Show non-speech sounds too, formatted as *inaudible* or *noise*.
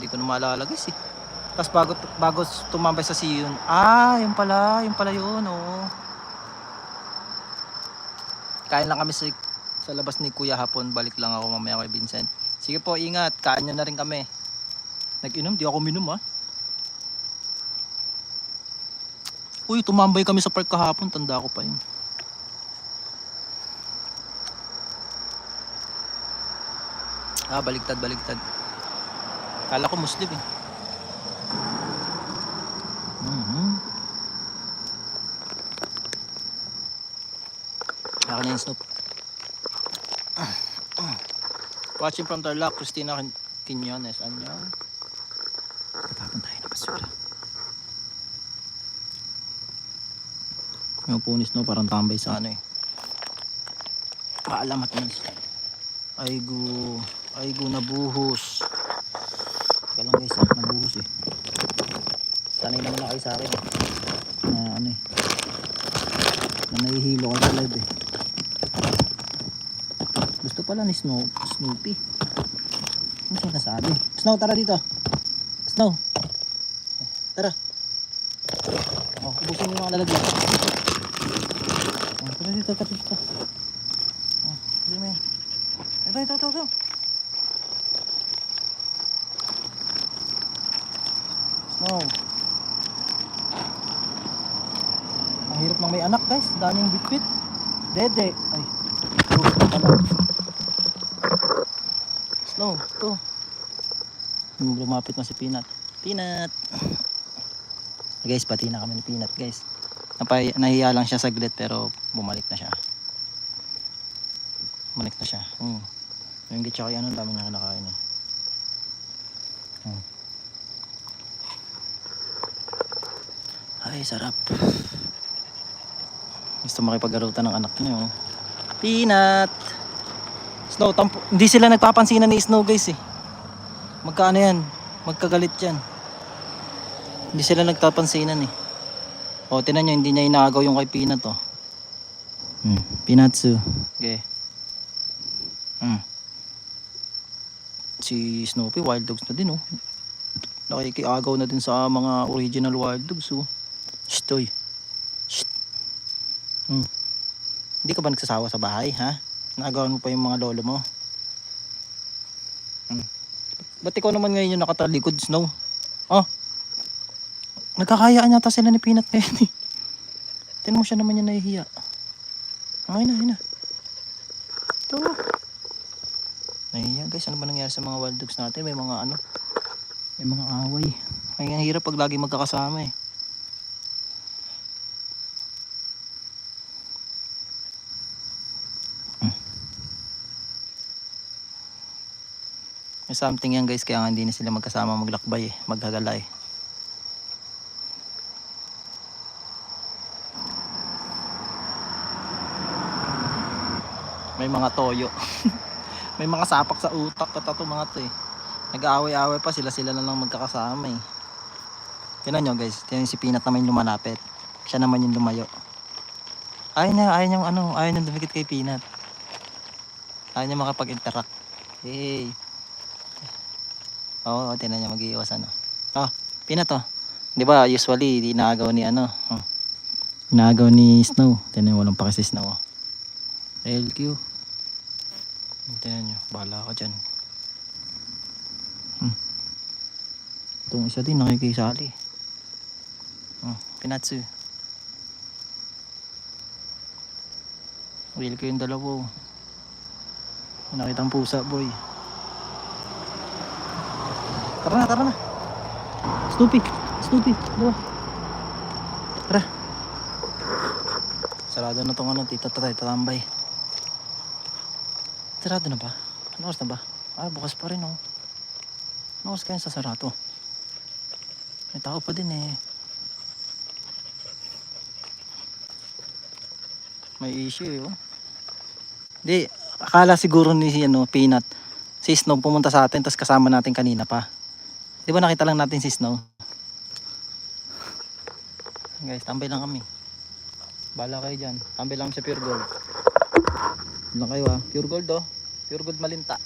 Hindi ko na maalala guys eh. Tapos bago, bago tumambay sa sea yun. Ah, yun pala. Yun pala yun. Oo. Kain lang kami sa, sa labas ni Kuya hapon. Balik lang ako mamaya kay Vincent. Sige po, ingat. Kain nyo na rin kami. Nag-inom? Di ako minum ah. Uy, tumambay kami sa park kahapon. Tanda ko pa yun. Ah, baligtad, baligtad. Kala ko Muslim eh. Mhm. Akin na yung Snoop. Watching from Tarlac, Christina Quin- Quinones. Anyan. Tatapon tayo ng basura. Yung punis no, parang tambay sa ano eh. Paalamat mo. Aygo. Aygo nabuhos. Teka lang guys, ah, nabuhos eh. Sanay naman na kayo sa akin. Na ano eh. Na nahihilo ka sa live eh. Gusto pala ni Snow, Snoopy. Ano siya nasabi? Snow, tara dito. Snow. Tara. Oh, ubusin mo yung mga lalagyan. Oh, tara dito, tara dito. Oh, ubusin mo yan. Ito, ito, ito. Snow. Ang hirap ng may anak guys. Daming bitbit. Dede. Ay. Pala. Snow. Ito. Yung lumapit na si Peanut. Peanut. Guys, pati na kami ni Peanut guys. Napay, nahiya lang siya saglit pero bumalik na siya. Bumalik na siya. Hmm. Yung gitsa kay ano, dami niya kinakain eh. Hmm. Ay, sarap. Gusto makipag-arutan ng anak niyo. Peanut! Snow, tampo. Hindi sila nagpapansinan ni Snow guys eh. Magkaano yan? Magkagalit yan. Hindi sila nagtapansinan eh. O, tinan nyo, hindi niya inaagaw yung kay Peanut oh. Hmm, Peanutsu. Okay. Hmm. Si Snoopy, wild dogs na din oh. Nakikiagaw na din sa mga original wild dogs oh. Shh. Hmm. Hindi ka ba nagsasawa sa bahay, ha? Naagawan mo pa yung mga lolo mo. Hmm. Ba't ikaw naman ngayon yung nakatalikod, Snow? Oh. Nagkakayaan yata sila ni Peanut ngayon eh. Tinan mo siya naman yung nahihiya. Ay na, ay na. Ito. Nahihiya guys, ano ba nangyari sa mga wild dogs natin? May mga ano, may mga away. Ay, hirap pag lagi magkakasama eh. May something yan guys, kaya nga hindi na sila magkasama maglakbay eh, maghagalay. May mga toyo. *laughs* May mga sapak sa utak katato mga to eh. Nag-aaway-aaway pa sila sila na lang magkakasama eh. Tingnan nyo guys, tingnan si Peanut naman yung lumalapit. Siya naman yung lumayo. Ayaw niya, ayaw niya ano, ayaw niya dumikit kay Peanut. Ayaw niya makapag-interact. Hey. Oo, oh, tingnan niya mag-iiwasan. Oh. oh, Peanut oh. Di ba usually inaagaw ni ano. Oh. Inaagaw ni Snow. Tingnan walang paki si Snow. Oh. LQ. Tingnan nyo, bahala ka dyan. Hmm. Itong isa din nakikisali. Oh, Pinatsu. Ko yung dalawa. oh. Nakita ang pusa boy. Tara na, tara na. Snoopy, Snoopy, dalawa. Tara. Sarado na tong ano, tita tatay, tatambay. Sarado na ba? Ano oras na ba? Ah, bukas pa rin oh. Ano oras kaya sa sarado? May tao pa din eh. May issue eh oh. Di, akala siguro ni ano, Peanut. Si Snow pumunta sa atin tapos kasama natin kanina pa. Di ba nakita lang natin si Snow? Guys, tambay lang kami. Bala kayo dyan. Tambay lang sa Pure Gold. Ano kayo ah? Pure Gold oh. Pure Gold malinta.